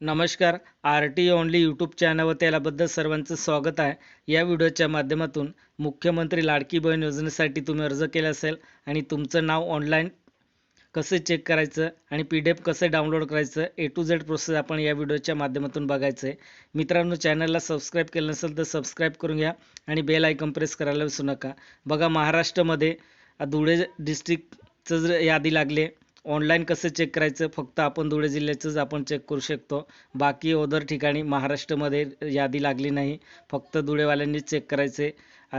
नमस्कार R T only YouTube चॅनलवर त्याबद्दल सर्वांचं स्वागत आहे. या व्हिडिओच्या माध्यमातून मुख्यमंत्री लाडकी बहीण योजनेसाठी तुम्ही अर्ज केला असेल आणि तुमचं नाव ऑनलाईन कसे चेक करायचं आणि पी डी एफ कसं डाउनलोड करायचं ए टू झेड प्रोसेस आपण या व्हिडिओच्या माध्यमातून बघायचं आहे मित्रांनो चॅनलला सबस्क्राईब केलं नसेल तर सबस्क्राईब करून घ्या आणि बेल आयकॉन प्रेस करायला विसरू नका. बघा महाराष्ट्रामध्ये धुळे डिस्ट्रिक्टचं जर यादी लागले ऑनलाईन कसं चेक करायचं? फक्त आपण धुळे जिल्ह्याचंच आपण चेक करू शकतो. बाकी ओदर ठिकाणी महाराष्ट्रामध्ये यादी लागली नाही. फक्त धुळेवाल्यांनीच चेक करायचे.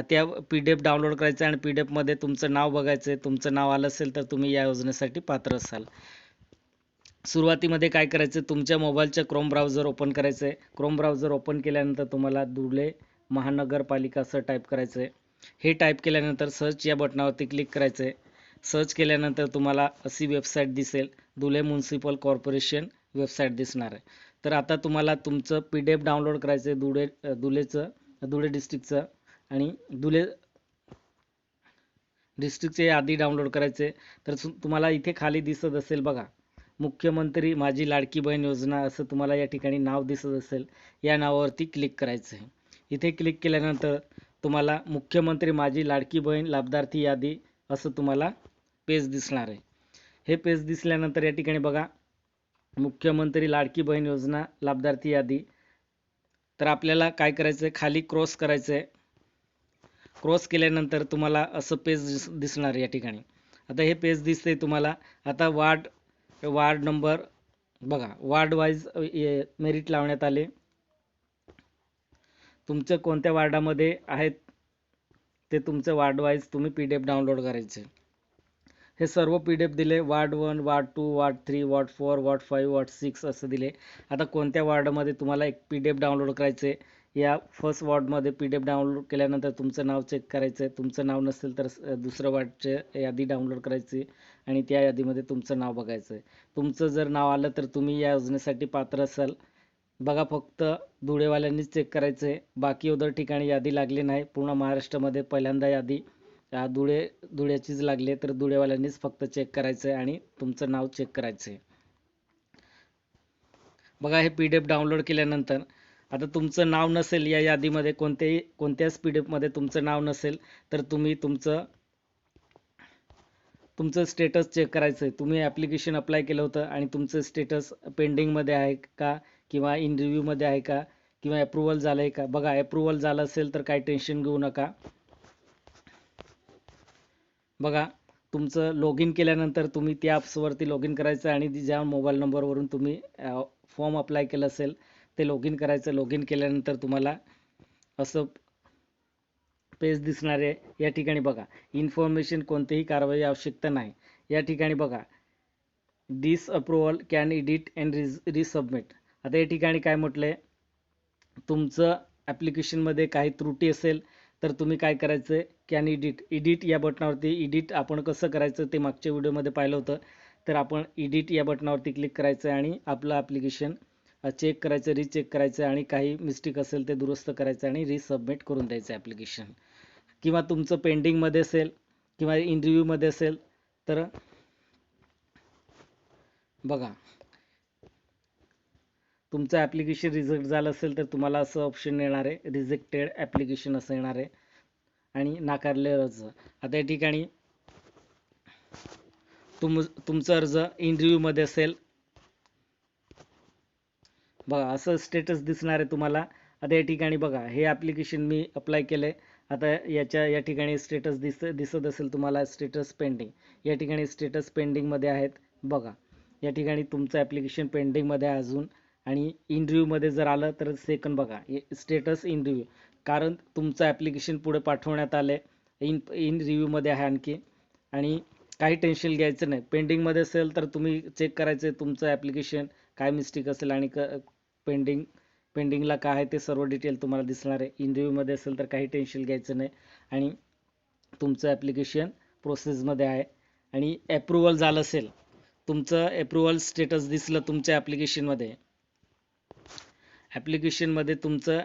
त्या पी डी एफ डाउनलोड करायचं आणि पी डी एफमध्ये तुमचं नाव बघायचं आहे तुमचं नाव आलं असेल तर तुम्ही या योजनेसाठी पात्र असाल. सुरुवातीमध्ये काय करायचं? तुमच्या मोबाईलच्या क्रोम ब्राउझर ओपन करायचं आहे क्रोम ब्राउझर ओपन केल्यानंतर तुम्हाला धुळे महानगरपालिका असं टाईप करायचं आहे हे टाईप केल्यानंतर सर्च या बटनावरती क्लिक करायचं आहे सर्च केल्यानंतर तुम्हाला अशी वेबसाईट दिसेल. धुळे म्युन्सिपल कॉर्पोरेशन वेबसाईट दिसणार आहे. तर आता तुम्हाला तुमचं पी डी एफ डाउनलोड करायचं आहे धुळे धुळेचं धुळे डिस्ट्रिक्टचं आणि धुळे डिस्ट्रिक्टचे यादी डाउनलोड करायचे. तर तुम्हाला इथे खाली दिसत असेल बघा. मुख्यमंत्री माझी लाडकी बहीण योजना असं तुम्हाला या ठिकाणी नाव दिसत असेल. या नावावरती क्लिक करायचं आहे. इथे क्लिक केल्यानंतर तुम्हाला मुख्यमंत्री माझी लाडकी बहीण लाभार्थी यादी असं तुम्हाला पेज दिसणार आहे. हे पेज दिसल्यानंतर या ठिकाणी बघा मुख्यमंत्री लाडकी बहीण योजना लाभार्थी यादी. तर आपल्याला काय करायचं आहे खाली क्रॉस करायचं आहे क्रॉस केल्यानंतर तुम्हाला असं पेज दिसणार या ठिकाणी. आता हे पेज दिसते तुम्हाला. आता वार्ड वार्ड नंबर बघा वार्ड वाईज मेरिट लावण्यात आले. तुमचं कोणत्या वार्डामध्ये आहेत? ते तुमचं वार्ड वाईज तुम्ही पी डी एफ डाउनलोड करायचे हे सर्व पी डी एफ दिले. Ward one ward two ward three ward four ward five ward six असं दिले. आता कोणत्या वार्डमध्ये तुम्हाला एक पी डी एफ डाउनलोड करायचे या फर्स्ट वॉर्डमध्ये पी डी एफ डाउनलोड केल्यानंतर तुमचं नाव चेक करायचं आहे तुमचं नाव नसेल तर दुसरं वॉर्डचे यादी डाउनलोड करायची आणि त्या यादीमध्ये तुमचं नाव बघायचं आहे तुमचं जर नाव आलं तर तुम्ही या योजनेसाठी पात्र असाल. बघा फक्त धुळेवाल्यांनीच चेक करायचं आहे बाकी उदर ठिकाणी यादी लागली नाही. पूर्ण महाराष्ट्रामध्ये पहिल्यांदा यादी धुळे धुळ्याचीच लागली तर धुळेवाल्यांनीच फक्त चेक करायचं आहे आणि तुमचं नाव चेक करायचं आहे बघा हे पी डी एफ डाउनलोड केल्यानंतर आता तुमचं नाव नसेल या यादीमध्ये कोणत्याही कोणत्याच पी डी एफमध्ये तुमचं नाव नसेल तर तुम्ही तुमचं तुमचं स्टेटस चेक करायचं आहे तुम्ही ॲप्लिकेशन अप्लाय केलं होतं आणि तुमचं स्टेटस पेंडिंगमध्ये आहे का? किंवा इन रिव्ह्यूमध्ये आहे का? किंवा अप्रुव्हल झालं आहे का? बघा अप्रुव्हल झालं असेल तर काही टेन्शन घेऊ नका. बघा तुमचं लॉग इन केल्यानंतर तुम्ही त्या ॲप्सवरती लॉग इन करायचं आणि ज्या मोबाईल नंबरवरून तुम्ही फॉर्म अप्लाय केलं असेल ते लॉग इन करायचं. लॉग इन केल्यानंतर तुम्हाला असं पेज दिसणार आहे. या ठिकाणी बघा इन्फॉर्मेशन कोणतीही कारवाई आवश्यकता नाही. या ठिकाणी बघा disapproval can edit and रिज रिसबमिट आता या ठिकाणी काय म्हटलं आहे तुमचं ॲप्लिकेशनमध्ये काही त्रुटी असेल तर तुम्ही काय करायचं आहे कॅन इडिट इडिट या बटनावरती इडिट आपण कसं करायचं ते मागच्या व्हिडिओमध्ये पाहिलं होतं. तर आपण इडिट या बटनावरती क्लिक करायचं आणि आपलं ॲप्लिकेशन चेक करायचं रिचेक करायचं आणि काही मिस्टेक असेल ते दुरुस्त करायचं आणि रिसबमिट करून द्यायचं ॲप्लिकेशन किंवा तुमचं पेंडिंगमध्ये असेल किंवा इंटरव्ह्यूमध्ये असेल तर बघा. तुमचं ॲप्लिकेशन रिजेक्ट झालं असेल तर तुम्हाला असं ऑप्शन येणार आहे. रिजेक्टेड ॲप्लिकेशन असं येणार आहे. आणि नाकारले अर्ज. आता या ठिकाणी तुम तुमचा अर्ज इन रिव्ह्यूमध्ये असेल. बघा असं स्टेटस दिसणार आहे तुम्हाला. आता या ठिकाणी बघा हे ॲप्लिकेशन मी अप्लाय केलं आहे आता याच्या या ठिकाणी स्टेटस दिस दिसत असेल तुम्हाला स्टेटस पेंडिंग या ठिकाणी स्टेटस पेंडिंगमध्ये आहेत. बघा या ठिकाणी तुमचं ॲप्लिकेशन पेंडिंगमध्ये अजून. आणि इन रिव्ह्यूमध्ये जर आलं तर सेकंड बघा. स्टेटस इन रिव्ह्यू कारण तुमचं ॲप्लिकेशन पुढे पाठवण्यात आलं आहे इन इन रिव्ह्यूमध्ये आहे आणखी. आणि काही टेन्शन घ्यायचं नाही. पेंडिंगमध्ये असेल तर तुम्ही चेक करायचं आहे तुमचं ॲप्लिकेशन काय मिस्टेक असेल आणि क पेंडिंग पेंडिंगला काय आहे ते सर्व डिटेल तुम्हाला दिसणार आहे. इन रिव्ह्यूमध्ये असेल तर काही टेन्शन घ्यायचं नाही. आणि तुमचं ॲप्लिकेशन प्रोसेसमध्ये आहे. आणि ॲप्रुव्हल झालं असेल. तुमचं ॲप्रुव्हल स्टेटस दिसलं तुमच्या ॲप्लिकेशनमध्ये ॲप्लिकेशनमध्ये तुमचं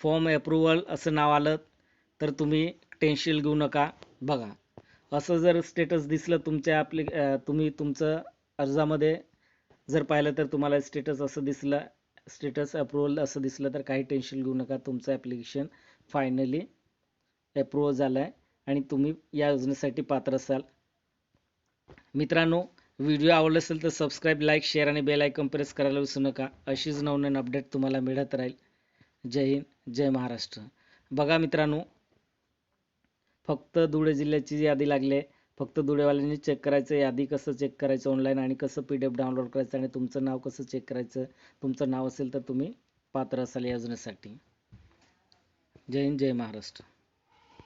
फॉर्म अप्रुव्हल असं नाव आलं तर तुम्ही टेन्शन घेऊ नका. बघा असं जर स्टेटस दिसलं तुमच्या ॲप्लिक तुम्ही तुमचं अर्जामध्ये जर पाहिलं तर तुम्हाला स्टेटस असं दिसलं स्टेटस अप्रुव्हल असं दिसलं तर काही टेन्शन घेऊ नका. तुमचं ॲप्लिकेशन फायनली अप्रुव्ह झालं आहे आणि तुम्ही या योजनेसाठी पात्र असाल. मित्रांनो व्हिडिओ आवडला असेल तर सबस्क्राईब लाईक शेअर आणि बेल आयकॉन प्रेस करायला विसरू नका. अशीच नवनवीन अपडेट तुम्हाला मिळत राहील. जय हिंद जय महाराष्ट्र. बघा मित्रांनो फक्त धुळे जिल्ह्याची यादी लागली आहे. फक्त धुळेवाल्यांनी चेक करायचं यादी कसं चेक करायचं ऑनलाईन आणि कसं पी डी एफ डाउनलोड करायचं आणि तुमचं नाव कसं चेक करायचं तुमचं नाव असेल तर तुम्ही पात्र असाल या योजनेसाठी. जय हिंद जय महाराष्ट्र.